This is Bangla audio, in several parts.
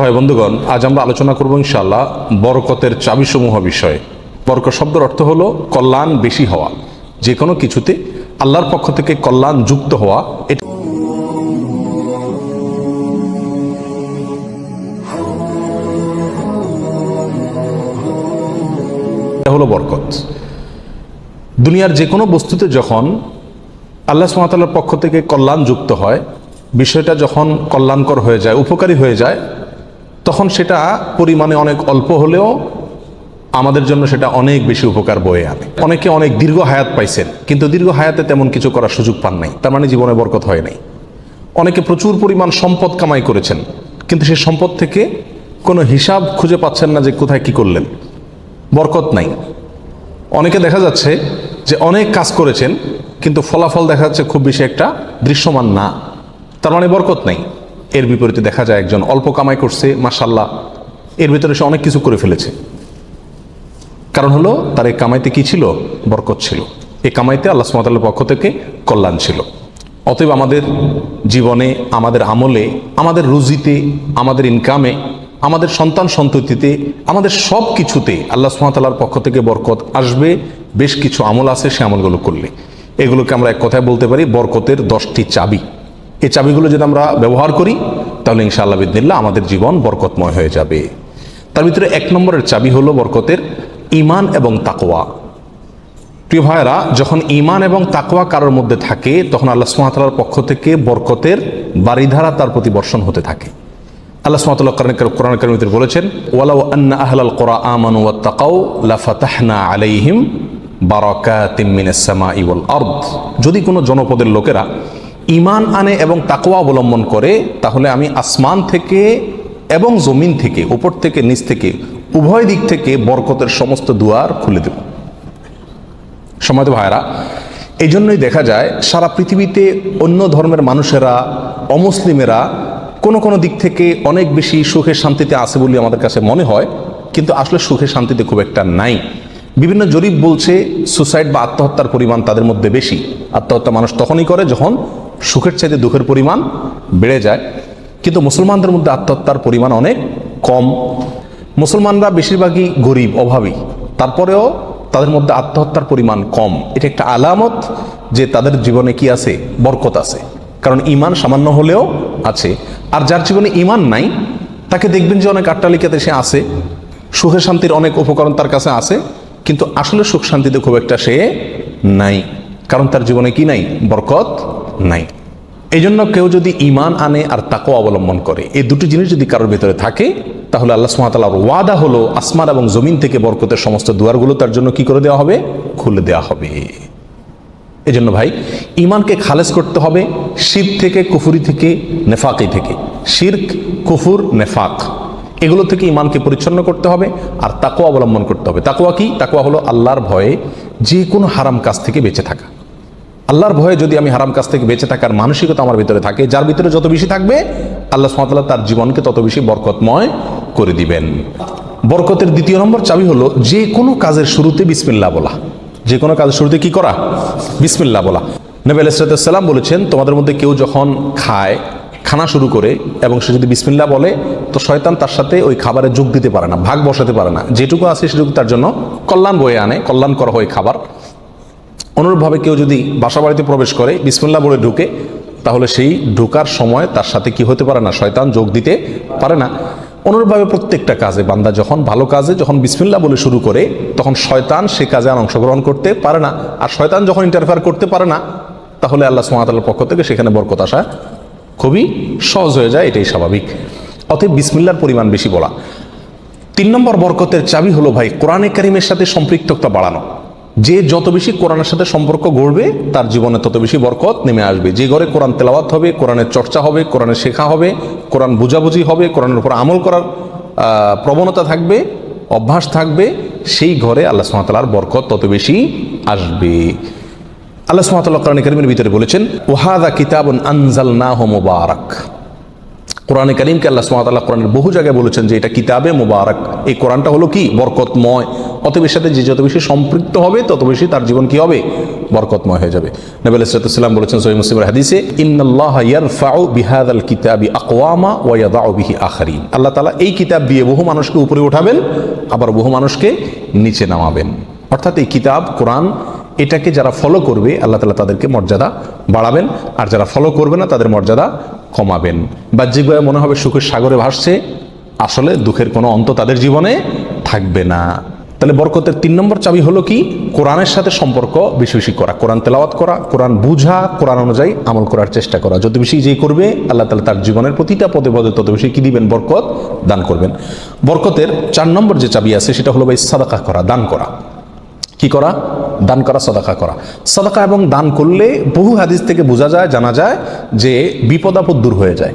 ভাই বন্ধুগণ, আজ আমরা আলোচনা করব ইনশাআল্লাহ বরকতের চাবিসমূহ বিষয়ে। বরকত শব্দের অর্থ হলো কল্যাণ বেশি হওয়া। যে কোনো কিছুতে আল্লাহর পক্ষ থেকে কল্যাণ যুক্ত হওয়া, এটা হলো বরকত। দুনিয়ার যে কোনো বস্তুতে যখন আল্লাহ সুমাতাল্লার পক্ষ থেকে কল্যাণ যুক্ত হয়, বিষয়টা যখন কল্যাণকর হয়ে যায়, উপকারী হয়ে যায় তখন সেটা পরিমাণে অনেক অল্প হলেও আমাদের জন্য সেটা অনেক বেশি উপকার বয়ে আনে। অনেকে অনেক দীর্ঘ হায়াত পাইছেন, কিন্তু দীর্ঘ হায়াতে তেমন কিছু করার সুযোগ পান নাই। তার মানে জীবনে বরকত হয় নাই। অনেকে প্রচুর পরিমাণ সম্পদ কামাই করেছেন, কিন্তু সেই সম্পদ থেকে কোনো হিসাব খুঁজে পাচ্ছেন না যে কোথায় কি করলেন। বরকত নাই। অনেকে দেখা যাচ্ছে যে অনেক কাজ করেছেন, কিন্তু ফলাফল দেখা যাচ্ছে খুব বেশি একটা দৃশ্যমান না। তার মানে বরকত নাই। এর বিপরীতে দেখা যায় একজন অল্প কামাই করছে মাসাল্লাহ এর ভিতরে সে অনেক কিছু করে ফেলেছে। কারণ হলো, তার এই কামাইতে কি ছিল? বরকত ছিল। এই কামাইতে আল্লাহ সুমাতাল্লার পক্ষ থেকে কল্যাণ ছিল। অতএব আমাদের জীবনে, আমাদের আমলে, আমাদের রুজিতে, আমাদের ইনকামে আমাদের সন্তান সন্ততিতে, আমাদের সব কিছুতে আল্লাহ সুমাতাল্লার পক্ষ থেকে বরকত আসবে। বেশ কিছু আমল আছে, সে আমলগুলো করলে। এগুলোকে আমরা এক কথায় বলতে পারি বরকতের দশটি চাবি। এই চাবিগুলো যদি আমরা ব্যবহার করি, তাহলে ইনশাআল্লাহ বিদিল্লা আমাদের জীবন বরকতময় হয়ে যাবে। তার ভিতরে এক নম্বরের চাবি হলো বরকতের ইমান এবং তাকোয়া প্রিয় ভাইয়েরা, যখন ইমান এবং তাকওয়া কারোর মধ্যে থাকে, তখন আল্লাহ সুমাতালার পক্ষ থেকে বরকতের বাড়িধারা তার প্রতি বর্ষণ হতে থাকে। কোরআন করিমিতে বলেছেন আন্না আলাইহিম যদি কোনো জনপদের লোকেরা ইমান আনে এবং তাকওয়া অবলম্বন করে, তাহলে আমি আসমান থেকে এবং জমিন থেকে, উপর থেকে, নিচ থেকে, উভয় দিক থেকে বরকতের সমস্ত দুয়ার খুলে দেব। সময় ভাইরা এই জন্যই দেখা যায় সারা পৃথিবীতে অন্য ধর্মের মানুষেরা, অমুসলিমেরা কোনো কোনো দিক থেকে অনেক বেশি সুখে শান্তিতে আছে বলে আমাদের কাছে মনে হয়, কিন্তু আসলে সুখে শান্তিতে খুব একটা নাই। বিভিন্ন জরিপ বলছে, সুসাইড বা আত্মহত্যার পরিমাণ তাদের মধ্যে বেশি। আত্মহত্যা মানুষ তখনই করে যখন সুখের চাইতে দুঃখের পরিমাণ বেড়ে যায়, কিন্তু মুসলমানদের মধ্যে আত্মহত্যার পরিমাণ অনেক কম। মুসলমানরা বেশিরভাগই গরিব, অভাবী। তারপরেও তাদের মধ্যে আত্মহত্যার পরিমাণ কম। এটা একটা আলামত যে তাদের জীবনে কি আছে? বরকত আছে। কারণ ইমান সামান্য হলেও আছে। আর যার জীবনে ইমান নাই, তাকে দেখবেন যে অনেক আট্টালিকাতে সে আছে। সুখে শান্তির অনেক উপকরণ তার কাছে আছে, কিন্তু আসলে সুখ শান্তিতে খুব একটা সে নাই। কারণ তার জীবনে কি নাই? বরকত নাই। এই জন্য কেউ যদি ইমান আনে আর তাকেও অবলম্বন করে, এই দুটি জিনিস যদি কারোর ভিতরে থাকে, তাহলে আল্লাহ সুমাতালার ওয়াদা হলো আসমান এবং জমিন থেকে বরকতের সমস্ত দুয়ারগুলো তার জন্য কি করে দেওয়া হবে? খুলে দেওয়া হবে। এই জন্য ভাই ইমানকে খালেজ করতে হবে শির থেকে, কুফুরি থেকে, নেফাকি থেকে। শির্ক, কুফুর, নেফাক, এগুলো থেকে ইমানকে পরিচ্ছন্ন করতে হবে আর তাকুয়া অবলম্বন করতে হবে। তাকুয়া কি? তাকুয়া হলো আল্লাহর ভয়ে যে কোনো হারাম কাজ থেকে বেঁচে থাকা। আল্লাহর ভয়ে যদি আমি হারাম কাজ থেকে বেঁচে থাকার মানসিকতা আমার ভিতরে থাকে, যার ভিতরে যত বেশি থাকবে, আল্লাহ সুমাতাল্লাহ তার জীবনকে তত বেশি বরকতময় করে দিবেন। বরকতের দ্বিতীয় নম্বর চাবি হলো, যে কোনো কাজের শুরুতে বিসমিল্লা বলা। যে কোনো কাজের শুরুতে কি করা? বিসমিল্লা বলা। নবী আলাইসালাম বলেছেন, তোমাদের মধ্যে কেউ যখন খায়, খানা শুরু করে এবং সে যদি বিসমিল্লা বলে, তো শয়তান তার সাথে ওই খাবারে যোগ দিতে পারে না, ভাগ বসাতে পারে না। যেটুকু আছে সেটুকু তার জন্য কল্যাণ বয়ে আনে কল্যাণ করা হয় খাবার। অনুরূপভাবে কেউ যদি বাসা বাড়িতে প্রবেশ করে, বিসমুল্লাহ বলে ঢুকে, তাহলে সেই ঢুকার সময় তার সাথে কি হতে পারে না? শয়তান যোগ দিতে পারে না। অনুরূপভাবে প্রত্যেকটা কাজে বান্দা যখন ভালো কাজে, যখন বিসমিল্লা বলে শুরু করে, তখন শয়তান সে কাজে আর অংশগ্রহণ করতে পারে না। আর শয়তান যখন ইন্টারফেয়ার করতে পারে না, তাহলে আল্লাহ সুমাতাল্লার পক্ষ থেকে সেখানে বরকত আসা খুবই সহজ হয়ে যায়, এটাই স্বাভাবিক। অতএব বিসমিল্লার পরিমাণ বেশি বলা। তিন নম্বর বরকতের চাবি হলো ভাই, কোরআনে কারিমের সাথে সম্পৃক্ততা বাড়ানো। যে যত বেশি কোরআনের সাথে সম্পর্ক গড়বে, তার জীবনে তত বেশি বরকত নেমে আসবে। যে ঘরে কোরআন তেলাওয়াত হবে, কোরআনের চর্চা হবে, কোরআনের শেখা হবে, কোরআন বুঝাবুঝি হবে, কোরআনের উপর আমল করার প্রবণতা থাকবে, অভ্যাস থাকবে, সেই ঘরে আল্লাহ সুমাতালার বরকত তত বেশি আসবে। আল্লাহ সুমাতাল্লাহ কোরআন করিমের ভিতরে বলেছেন ওহাদা কিতাবন আনজাল না মুবারক। কোরআনে করিমকে আল্লাহ সুমাতাল্লাহ কোরআনের বহু জায়গায় বলেছেন যে এটা কিতাবে মোবারক। এই কোরআনটা হলো কি? বরকতময়। অত বেশি সাথে যে যত বেশি সম্পৃক্ত হবে, তত বেশি তার জীবন কি হবে? বরকতময় হয়ে যাবে। নবী আলাইসালাম বলেছেন সহি মুসলিমের হাদিসে, ইন্নাল্লাহ ইয়ারফাউ বিহাদাল কিতাবি আকওয়ামা ওয়া ইয়াদাউ বিহি আখারিন। আল্লাহ তাআলা এই কিতাব দিয়ে বহু মানুষকে উপরে উঠাবেন, আবার বহু মানুষকে নিচে নামাবেন। অর্থাৎ এই কিতাব, কোরআন, এটাকে যারা ফলো করবে, আল্লাহ তালা তাদেরকে মর্যাদা বাড়াবেন, আর যারা ফলো করবে না, তাদের মর্যাদা কমাবেন। বাহ্যিকভাবে মনে হবে সুখের সাগরে ভাসছে, আসলে দুঃখের কোনো অন্ত তাদের জীবনে থাকবে না। তাহলে বরকতের তিন নম্বর চাবি হলো কি? কোরআনের সাথে সম্পর্ক বেশি বেশি করা, কোরআন তেলাওয়াত করা, কোরআন বুঝা, কোরআন অনুযায়ী আমল করার চেষ্টা করা। যত বেশি যেই করবে, আল্লাহ তালা তার জীবনের প্রতিটা পদে পদে তত বেশি কি দিবেন? বরকত দান করবেন। বরকতের চার নম্বর যে চাবি আছে, সেটা হলো ভাই সাদাকা করা, দান করা। কি করা? দান করা, সদাকা করা। সদাকা এবং দান করলে বহু হাদিস থেকে বোঝা যায়, জানা যায় যে বিপদ আপদ দূর হয়ে যায়।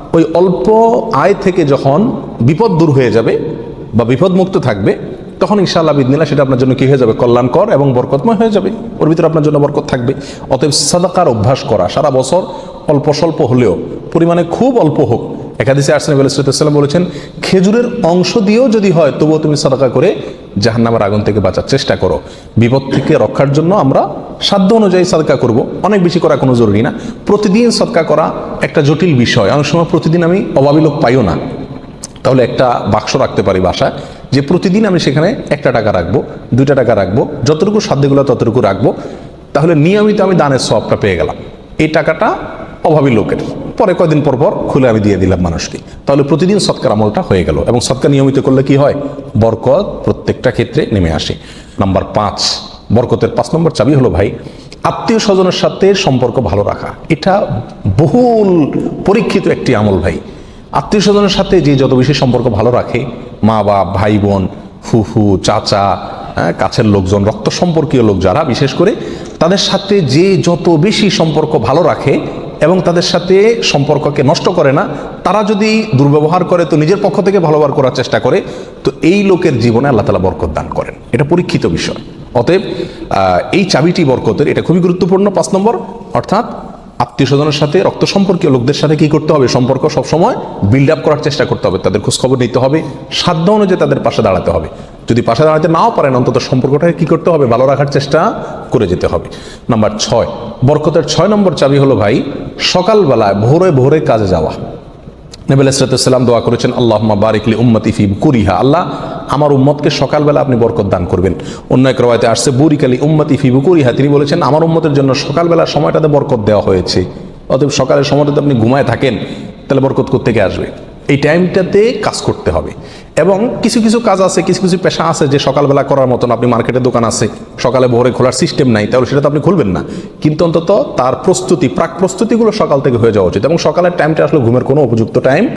ওই অল্প আয় থেকে যখন বিপদ দূর হয়ে যাবে বা বিপদ মুক্ত থাকবে, তখন ইনশাআল্লাহ বিদিনা সেটা আপনার জন্য কী হয়ে যাবে? কল্যাণকর এবং বরকতময় হয়ে যাবে। ওর ভিতরে আপনার জন্য বরকত থাকবে। অতএব সাদাকার অভ্যাস করা, সারা বছর অল্প স্বল্প হলেও, পরিমাণে খুব অল্প হোক। একাদিসে আসলাম আলাইসাল্লাম বলেছেন, খেজুরের অংশ দিয়েও যদি হয়, তবুও তুমি সাদাকা করে জাহান্নামের আগুন থেকে বাঁচার চেষ্টা করো। বিপদ থেকে রক্ষার জন্য আমরা সাধ্য অনুযায়ী সাদকা করব। অনেক বেশি করা কোনো জরুরি না। প্রতিদিন সদকা করা একটা জটিল বিষয়। অনেক সময় প্রতিদিন আমি অভাবী লোক পাইও না। তাহলে একটা বাক্স রাখতে পারি বাসায়, যে প্রতিদিন আমি সেখানে একটা টাকা রাখব, দুইটা টাকা রাখব, যতটুকু সাধ্যগুলো ততটুকু রাখব। তাহলে নিয়মিত আমি দানের সবটা পেয়ে গেলাম। এই টাকাটা অভাবী লোকের। পরে কয়দিন পর পর খুলে আমি দিয়ে দিলাম মানুষকে। তাহলে প্রতিদিন সৎকার আমলটা হয়ে গেল এবং সৎকার নিয়মিত করলে কি হয়? বরকত প্রত্যেকটা ক্ষেত্রে নেমে আসে। নাম্বার পাঁচ বরকতের পাঁচ নম্বর চাবি হলো ভাই আত্মীয় স্বজনের সাথে সম্পর্ক ভালো রাখা। এটা বহুল পরীক্ষিত একটি আমল ভাই। আত্মীয় স্বজনের সাথে যে যত বেশি সম্পর্ক ভালো রাখে মা বাপ ভাই বোন ফুফু চাচা হ্যাঁ, কাছের লোকজন রক্ত সম্পর্কীয় লোক যারা বিশেষ করে তাদের সাথে যে যত বেশি সম্পর্ক ভালো রাখে এবং তাদের সাথে সম্পর্ককে নষ্ট করে না। তারা যদি দুর্ব্যবহার করে, তো নিজের পক্ষ থেকে ভালো ব্যবহার করার চেষ্টা করে, তো এই লোকের জীবনে আল্লাহ তালা বরকত দান করেন। এটা পরীক্ষিত বিষয়। অতএব এই চাবিটি বরকতের, এটা খুবই গুরুত্বপূর্ণ। পাঁচ নম্বর, অর্থাৎ আত্মীয় স্বজনের সাথে রক্ত সম্পর্কীয় লোকদের সাথে কি করতে হবে? সম্পর্ক সবসময় বিল্ড আপ করার চেষ্টা করতে হবে। তাদের খোঁজখবর নিতে হবে। সাধ্য অনুযায়ী তাদের পাশে দাঁড়াতে হবে। যদি পাশে দাঁড়াতে নাও পারেন, অন্তত সম্পর্কটাকে কি করতে হবে? ভালো রাখার চেষ্টা করে যেতে হবে। নাম্বার ছয়, বরকতের ছয় নম্বর চাবি হলো ভাই, সকালবেলায় ভোরে ভোরে কাজে যাওয়া। নবী আলাইসালাম দোয়া করেছেন আল্লাহ বারিকলি উম্মতি ফি কুরিহা। আল্লাহ আমার উম্মতকে সকালবেলা আপনি বরকত দান করবেন। অন্য এক রবায়তে আসছে বুরিকালি উম্মতি ফি বুকুরিহা তিনি বলেছেন, আমার উম্মতের জন্য সকালবেলা সময়টাতে বরকত দেওয়া হয়েছে। অতএব সকালের সময়টাতে আপনি ঘুমায় থাকেন, তাহলে বরকত কোথেকে আসবে? এই টাইমটাতে কাজ করতে হবে। এবং কিছু কিছু কাজ আছে, কিছু কিছু পেশা আছে যে সকালবেলা করার মতন আপনি মার্কেটের দোকান আছে, সকালে ভোরে খোলার সিস্টেম নাই, তাহলে সেটা তো আপনি খুলবেন না। কিন্তু অন্তত তার প্রস্তুতি, প্রাক প্রস্তুতিগুলো সকাল থেকে হয়ে যাওয়া উচিত এবং সকালের টাইমটা আসলে ঘুমের কোনো উপযুক্ত টাইম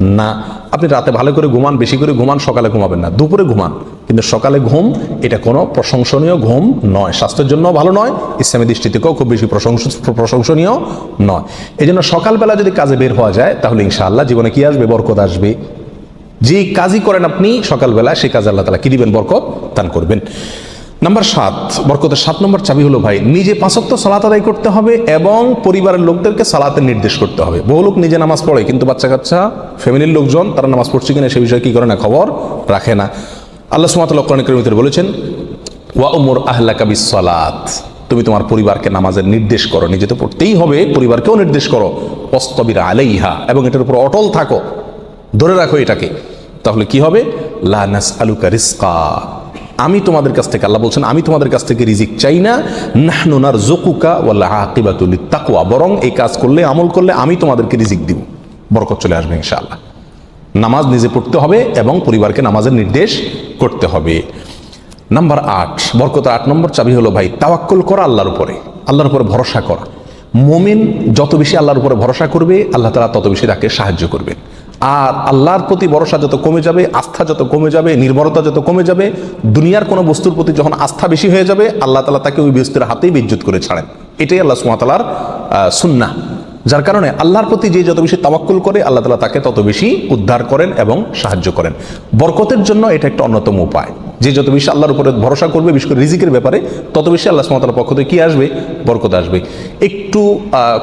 না। আপনি রাতে ভালো করে ঘুমান, বেশি করে ঘুমান, সকালে ঘুমাবেন না, দুপুরে ঘুমান। কিন্তু সকালে ঘুম, এটা কোনো প্রশংসনীয় ঘুম নয়, স্বাস্থ্যের জন্য ভালো নয়, ইসলামী দৃষ্টিতেও খুব বেশি প্রশংস, প্রশংসনীয় নয়। এই জন্য সকালবেলা যদি কাজে বের হওয়া যায়, তাহলে ইনশাআল্লাহ জীবনে কি আসবে? বরকত আসবে। যে কাজই করেন আপনি, সকালবেলা সেই কাজ আল্লাহ তালা কি দিবেন? বরকত দান করবেন। নাম্বার সাত, বরকতের সাত নম্বর চাবি হলো, ভাই, নিজে পাঁচক্ত সালাত আদায় করতে হবে এবং পরিবারের লোকদেরকে সালাতের নির্দেশ করতে হবে। বহু লোক নিজে নামাজ পড়ে, কিন্তু বাচ্চা কাচ্চা ফ্যামিলির লোকজন, তারা নামাজ পড়ছে কিনা সে বিষয়ে কি করে না খবর রাখে না। আল্লাহ সুমাতাল কোরআন করিমিতের বলেছেন, ওয়া উমর আহ্লা কাবিস সালাত। তুমি তোমার পরিবারকে নামাজের নির্দেশ করো। নিজে তো পড়তেই হবে, পরিবারকেও নির্দেশ করো। অস্তবিরা আলাইহা, এবং এটার উপর অটল থাকো। ধরে রাখো এটাকে। তাহলে কি হবে? লানাস আলুকা রিস্কা আমি তোমাদের কাছ থেকে, আল্লাহ বলছেন, আমি তোমাদের কাছ থেকে রিজিক চাই না। নাহনুনার জকুকা ওয়াল্লা আকিবাতুল তাকুয়া বরং এই কাজ করলে, আমল করলে আমি তোমাদেরকে রিজিক দিব। বরকত চলে আসবে ইনশাআল্লাহ। নামাজ নিজে পড়তে হবে এবং পরিবারকে নামাজের নির্দেশ করতে হবে। নাম্বার আট, বরকত আট নম্বর চাবি হলো, ভাই, তাওয়াক্কুল করা আল্লাহর উপরে। আল্লাহর উপরে ভরসা করা। মমিন যত বেশি আল্লাহর উপরে ভরসা করবে, আল্লাহ তালা তত বেশি তাকে সাহায্য করবেন। আর আল্লাহর প্রতি ভরসা যত কমে যাবে, আস্থা যত কমে যাবে, নির্ভরতা যত কমে যাবে, দুনিয়ার কোনো বস্তুর প্রতি যখন আস্থা বেশি হয়ে যাবে, আল্লাহ তালা তাকে ওই বস্তুর হাতেই বিদ্যুৎ করে ছাড়েন। এটাই আল্লাহ সুমাতালার সুন্না যার কারণে আল্লাহর প্রতি যে যত বেশি তাওয়াক্কুল করে, আল্লাহ তালা তাকে তত বেশি উদ্ধার করেন এবং সাহায্য করেন। বরকতের জন্য এটা একটা অন্যতম উপায়। যে যত বেশি আল্লাহর উপরে ভরসা করবে, বিশেষ করে রিজিকের ব্যাপারে, তত বেশি আল্লাহ সুমাতার পক্ষ থেকে কি আসবে? বরকত আসবে। একটু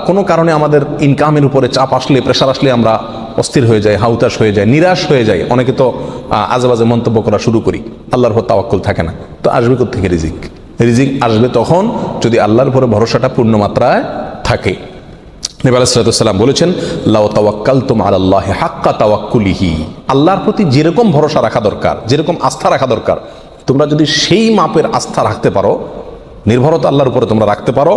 কোনো কারণে আমাদের ইনকামের উপরে চাপ আসলে প্রেশার আসলে আমরা অস্থির হয়ে যায় হাউতাস হয়ে যায়, নিরাশ হয়ে যায়। অনেকে তো আজেবাজে মন্তব্য করা শুরু করি, আল্লাহর উপর তাওয়াক্কুল থাকে না। তো আসবে থেকে রিজিক? রিজিক আসবে তখন যদি আল্লাহর উপরে ভরসাটা পূর্ণ মাত্রায় থাকে। নবী আলাইসালাম বলেছেন লাও তাওয়াক্কাল তুম আল্লাহ হাক্কা তাওয়াক্কুলিহি। আল্লাহর প্রতি যেরকম ভরসা রাখা দরকার, যেরকম আস্থা রাখা দরকার, তোমরা যদি সেই মাপের আস্থা রাখতে পারো, নির্ভরতা আল্লাহর উপরে তোমরা রাখতে পারো,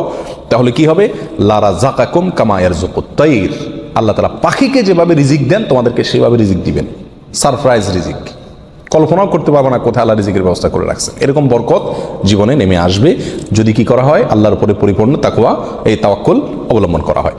তাহলে কি হবে? লারা জাকাকুম কামায়ের জকুত্তাইর আল্লাহ তালা পাখিকে যেভাবে রিজিক দেন, তোমাদেরকে সেভাবে রিজিক দিবেন। সারপ্রাইজ রিজিক। কল্পনাও করতে পারব না কোথায় আল্লাহ রিজিকের ব্যবস্থা করে রাখছে। এরকম বরকত জীবনে নেমে আসবে। যদি কি করা হয়, আল্লাহর উপরে পরিপূর্ণ তাকুয়া এই তাওয়াক্কুল অবলম্বন করা হয়।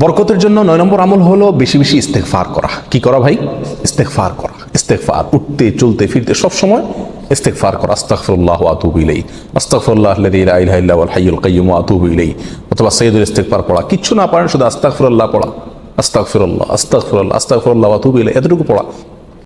বরকতের জন্য নয় নম্বর আমল হলো বেশি বেশি ইস্তেকফার করা। কি করা ভাই? ইস্তেকফার করা। ইস্তেকফার উঠতে, চলতে, ফিরতে সব সময় ইস্তেকফার করা। আস্তাগফিরুল্লাহ ওয়া আতুবু ইল্লা হুয়াল হাইয়ুল কাইয়্যুম ওয়া আতুবু ইলাইহি। অথবা সাইয়্যিদুল ইস্তেগফার পড়া। কিচ্ছু না পারেন, শুধু আস্তাগফিরুল্লাহ পড়া। আস্তাগফিরুল্লাহ আস্তাগফিরুল্লাহ আস্তাগফিরুল্লাহ ওয়া আতুবু ইলাইহি এতটুকু পড়া।